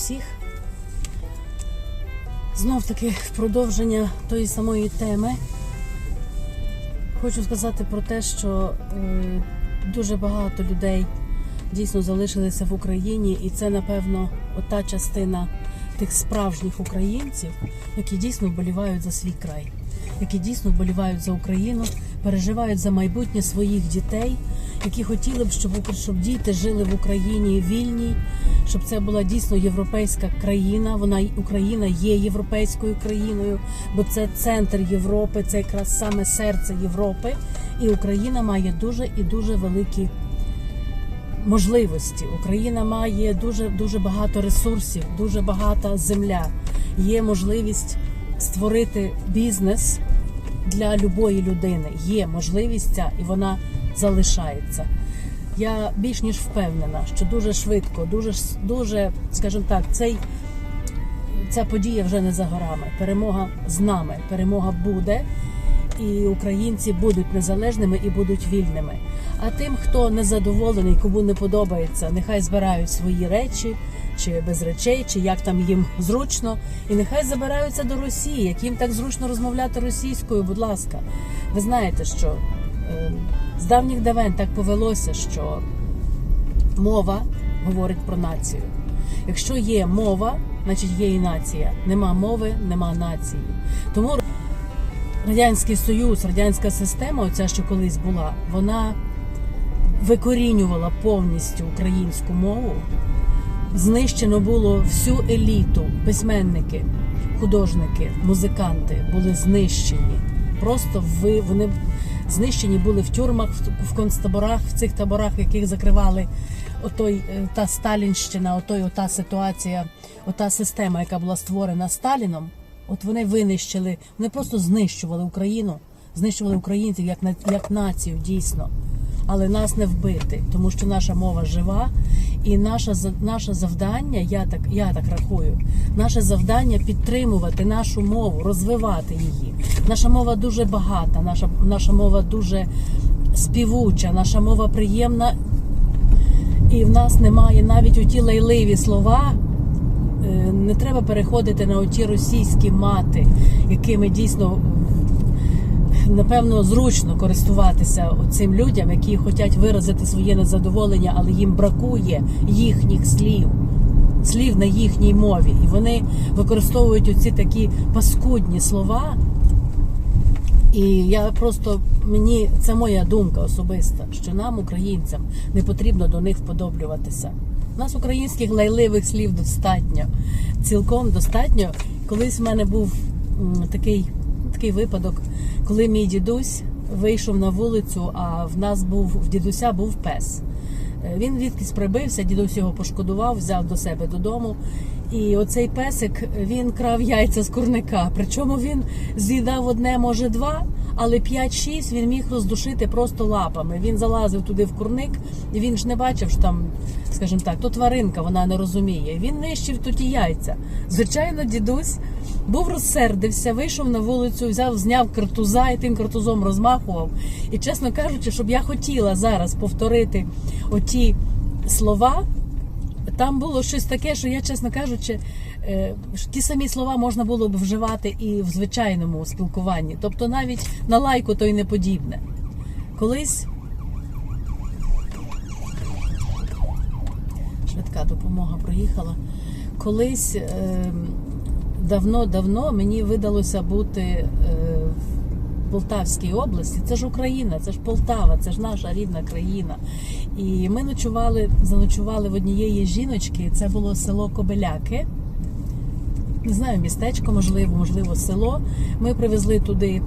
всіх. Знов таки в продовження тої самої теми. Хочу сказати про те, що е, дуже багато людей дійсно залишилися в Україні, і це, напевно, ота частина тих справжніх українців, які дійсно вболівають за свій край, які дійсно вболівають за Україну, переживають за майбутнє своїх дітей, які хотіли б, щоб, щоб діти жили в Україні вільній, щоб це була дійсно європейська країна. Вона Україна є європейською країною, бо це центр Європи, це якраз саме серце Європи. І Україна має дуже і дуже великі можливості. Україна має дуже дуже багато ресурсів, дуже багата земля. Є можливість створити бізнес для любої людини. Є можливість ця, і вона залишається. Я більш ніж впевнена, що дуже швидко, дуже дуже, скажімо так, цей ця подія вже не за горами. Перемога з нами. Перемога буде, і українці будуть незалежними і будуть вільними. А тим, хто незадоволений, кому не подобається, нехай збирають свої речі, чи без речей, чи як там їм зручно, і нехай забираються до Росії, як їм так зручно розмовляти російською. Будь ласка, ви знаєте, що е, з давніх давен так повелося, що мова говорить про націю. Якщо є мова, значить є і нація. Нема мови, нема нації. Тому Радянський Союз, радянська система, оця що колись була, вона викорінювала повністю українську мову. Знищено було всю еліту, письменники, художники, музиканти були знищені. Просто ви вони знищені були в тюрмах, в- концтаборах, в цих таборах, яких закривали отой е, та Сталінщина, отой ота ситуація, ота система, яка була створена Сталіном. От вони винищили, вони просто знищували Україну, знищували українців як як націю, дійсно. Але нас не вбити, тому що наша мова жива, і наша за- наше завдання, я так я так рахую, наше завдання підтримувати нашу мову, розвивати її. Наша мова дуже багата, наша, наша мова дуже співуча, наша мова приємна, і в нас немає навіть оті лайливі слова. Е, Не треба переходити на оті російські мати, якими дійсно напевно зручно користуватися цим людям, які хочуть виразити своє незадоволення, але їм бракує їхніх слів, слів на їхній мові. І вони використовують оці такі паскудні слова. І я просто мені це моя думка особиста, що нам, українцям, не потрібно до них вподоблюватися. У нас українських лайливих слів достатньо, цілком достатньо. Колись в мене був такий, такий випадок, коли мій дідусь вийшов на вулицю, а в нас був в дідуся був пес. Е, Він відкись прибився, дідусь його пошкодував, взяв до себе додому. І оцей песик він крав яйця з курника. Причому він з'їдав одне, може два, але 5-6 він міг роздушити просто лапами. Він залазив туди в курник, і він ж не бачив, що там, скажімо так, то тваринка, вона не розуміє. Він нищив тут і яйця. Звичайно, дідусь був розсердився, вийшов на вулицю, взяв, зняв картуза і тим картузом розмахував. І чесно кажучи, щоб я хотіла зараз повторити оті слова. Там було щось таке, що я, чесно кажучи, е, ті самі слова можна було б вживати і в звичайному спілкуванні, тобто навіть на лайку то й не подібне. Колись швидка допомога проїхала. Колись е, давно-давно мені видалося бути е, в Полтавській області. Це ж Україна, це ж Полтава, це ж наша рідна країна. І ми ночували, заночували в однієї жіночки. Це було село Кобеляки. Не знаю, містечко, можливо, можливо, село. Ми привезли туди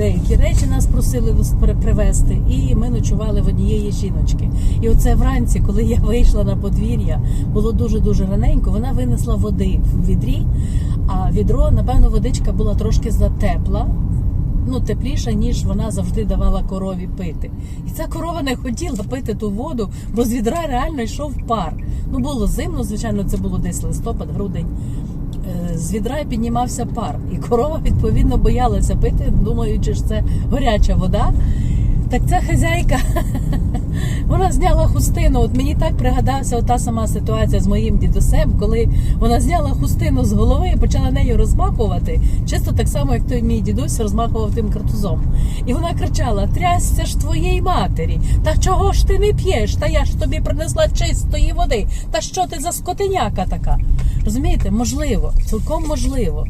деякі речі, нас просили привезти, і ми ночували в однієї жіночки. І оце вранці, коли я вийшла на подвір'я, було дуже дуже раненько. Вона винесла води в відрі, а відро, напевно, водичка була трошки затепла. Ну, тепліша, ніж вона завжди давала корові пити. І ця корова не хотіла пити ту воду, бо з відра реально йшов пар. Ну, було зимно, звичайно, це було десь листопад, грудень. Е, З відра піднімався пар, і корова відповідно боялася пити, думаючи, що це горяча вода. Так ця хазяйка Вона зняла хустину. От мені так пригадався ота сама ситуація з моїм дідусем, коли вона зняла хустину з голови і почала нею розмахувати. Чисто так само, як той мій дідусь розмахував тим картузом. І вона кричала: Трясся ж твоєї матері! Та чого ж ти не п'єш? Та я ж тобі принесла чистої води. Та що ти за скотиняка така? Розумієте, можливо, цілком можливо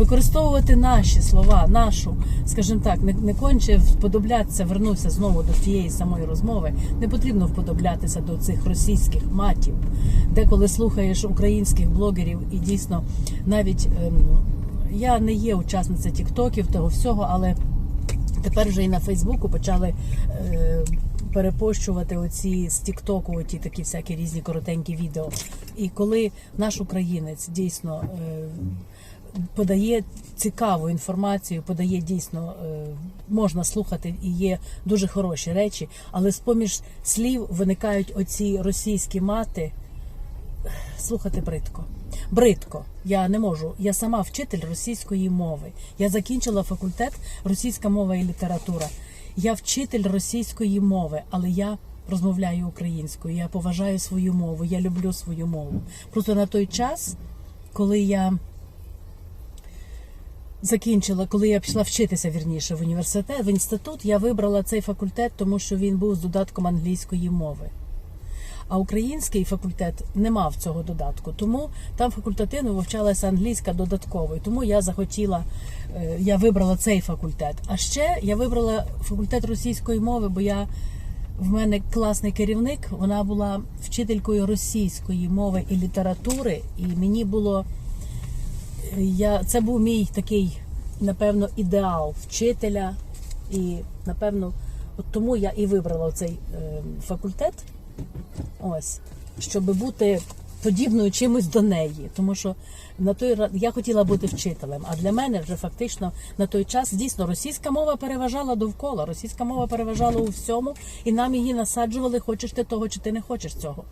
використовувати наші слова, нашу, скажімо так, не, не конче вподоблятися, вернуся знову до тієї самої розмови. Не потрібно вподоблятися до цих російських матів, деколи слухаєш українських блогерів, і дійсно навіть ем, я не є учасниця тіктоків, того всього, але тепер вже і на Фейсбуку почали. Е, Перепощувати оці з Тіктоку, оті такі всякі різні коротенькі відео. І коли наш українець дійсно е, подає цікаву інформацію, подає дійсно е, можна слухати і є дуже хороші речі, але з поміж слів виникають оці російські мати. Слухати бридко. Бридко. Я не можу. Я сама вчитель російської мови. Я закінчила факультет російська мова і література. Я вчитель російської мови, але я розмовляю українською. Я поважаю свою мову, я люблю свою мову. Просто на той час, коли я закінчила, коли я пішла вчитися вірніше в університет, в інститут, я вибрала цей факультет, тому що він був з додатком англійської мови. А український факультет не мав цього додатку, тому там факультативно вивчалася англійська додатково. І тому я захотіла, е, я вибрала цей факультет. А ще я вибрала факультет російської мови, бо я в мене класний керівник. Вона була вчителькою російської мови і літератури, і мені було я це був мій такий, напевно, ідеал вчителя. І напевно, от тому я і вибрала цей е, факультет. Ось, щоб бути подібною чимось до неї. Тому що на той я хотіла бути вчителем. А для мене вже фактично на той час дійсно російська мова переважала довкола. Російська мова переважала у всьому, і нам її насаджували, хочеш ти того, чи ти не хочеш цього.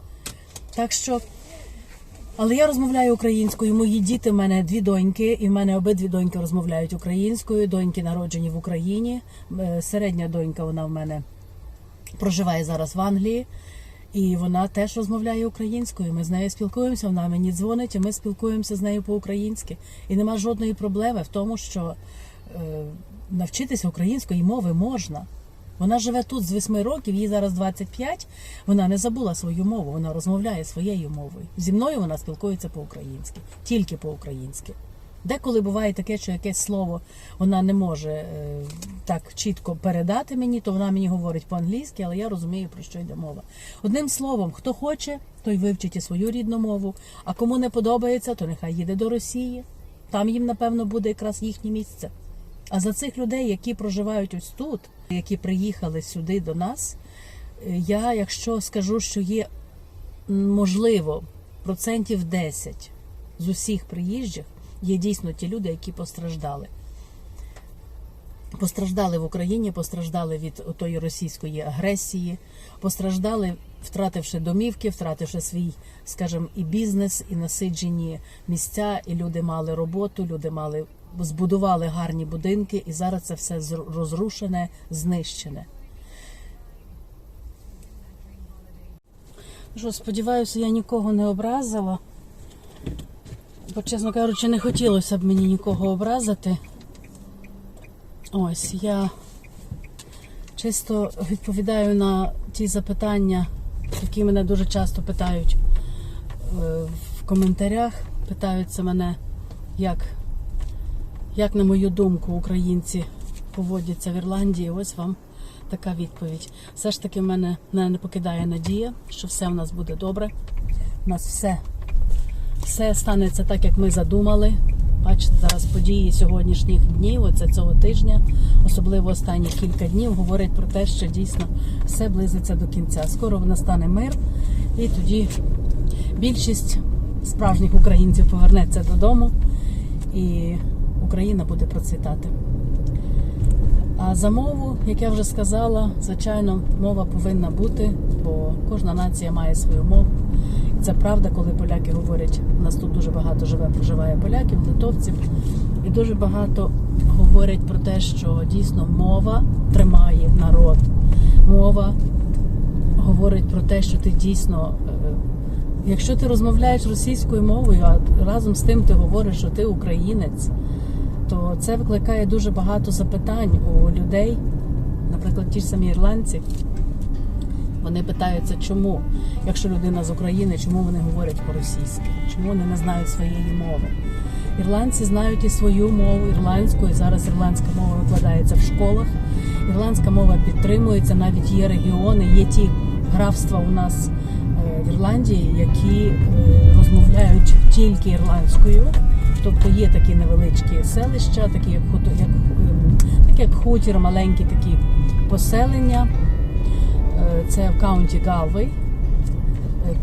Так що. Але я розмовляю українською. Мої діти в мене дві доньки, і в мене обидві доньки розмовляють українською. Доньки народжені в Україні. Е, Середня донька вона в мене проживає зараз в Англії. І вона теж розмовляє українською. Ми з нею спілкуємося, вона мені дзвонить, і ми спілкуємося з нею по-українськи. І нема жодної проблеми в тому, що е, навчитися української мови можна. Вона живе тут з 8 років, їй зараз 25, Вона не забула свою мову, вона розмовляє своєю мовою. Зі мною вона спілкується по-українськи, тільки по-українськи. Деколи буває таке, що якесь слово вона не може е, так чітко передати мені, то вона мені говорить по-англійськи, але я розумію, про що йде мова. Одним словом, хто хоче, той вивчить і свою рідну мову, а кому не подобається, то нехай їде до Росії. Там їм, напевно, буде якраз їхнє місце. А за цих людей, які проживають ось тут, які приїхали сюди до нас, е, я, якщо скажу, що є можливо процентів 10 з усіх приїжджих, є дійсно ті люди, які постраждали. Постраждали в Україні, постраждали від тої російської агресії, постраждали, втративши домівки, втративши свій, скажімо, і бізнес, і насиджені місця, і люди мали роботу, люди мали збудували гарні будинки, і зараз це все розрушене, знищене. Що, сподіваюся, я нікого не образила. Бо, чесно кажучи, не хотілося б мені нікого образити. Ось я чисто відповідаю на ті запитання, які мене дуже часто питають е, в коментарях. Питаються мене, як, як на мою думку, українці поводяться в Ірландії. Ось вам така відповідь. Все ж таки, в мене не покидає надія, що все в нас буде добре. У нас все все станеться так, як ми задумали. Бачите, зараз події сьогоднішніх днів, оце цього тижня, особливо останні кілька днів, говорять про те, що дійсно все близиться до кінця. Скоро настане мир, і тоді більшість справжніх українців повернеться додому, і Україна буде процвітати. А за мову, як я вже сказала, звичайно, мова повинна бути, бо кожна нація має свою мову. І це правда, коли поляки говорять, у нас тут дуже багато живе, проживає поляків, литовців, і дуже багато говорять про те, що дійсно мова тримає народ. Мова говорить про те, що ти дійсно, е, якщо ти розмовляєш російською мовою, а разом з тим ти говориш, що ти українець, то це викликає дуже багато запитань у людей, наприклад, ті ж самі ірландці. Вони питаються, чому, якщо людина з України, чому вони говорять по-російськи, чому вони не знають своєї мови. Ірландці знають і свою мову ірландську, і зараз ірландська мова викладається в школах. Ірландська мова підтримується, навіть є регіони, є ті графства у нас е, в Ірландії, які е, розмовляють тільки ірландською. Тобто є такі невеличкі селища, такі як як, ем, такі як хутір, маленькі такі поселення. Е, Це в каунті Галвей,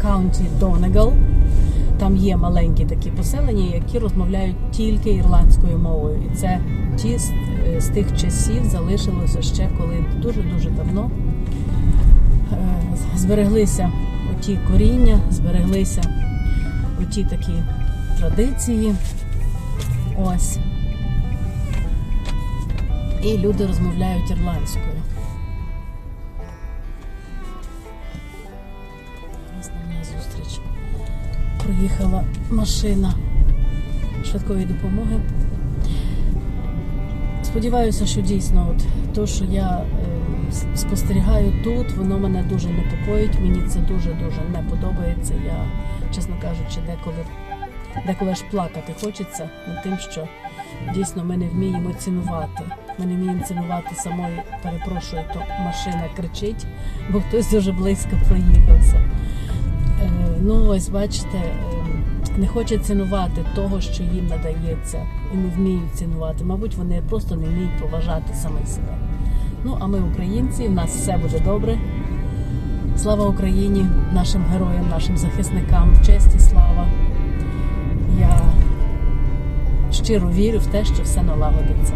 каунті Донегал. Там є маленькі такі поселення, які розмовляють тільки ірландською мовою. І це ті з, е, з тих часів залишилося ще коли дуже-дуже давно е, збереглися оті коріння, збереглися оті такі традиції. Ось. І люди розмовляють ірландською. Зараз зустріч. Проїхала машина швидкої допомоги. Сподіваюся, що дійсно, от то, що я е, спостерігаю тут, воно мене дуже непокоїть. Мені це дуже дуже не подобається. Я, чесно кажучи, деколи, деколи аж плакати хочеться над тим, що дійсно ми не вміємо цінувати. Ми не вміємо цінувати самої, перепрошую, то машина кричить, бо хтось дуже близько проїхався. Е, Ну, ось бачите, е, не хочуть цінувати того, що їм надається, і не вміють цінувати. Мабуть, вони просто не вміють поважати самих себе. Ну, а ми, українці, в нас все буде добре. Слава Україні, нашим героям, нашим захисникам, честь і слава. Щиро вірю в те, що все налагодиться.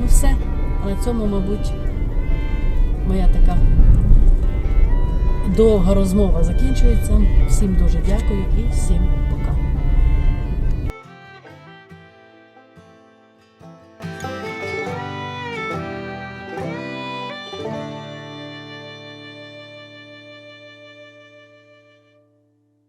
Ну, все. На цьому, мабуть, моя така довга розмова закінчується. Всім дуже дякую і всім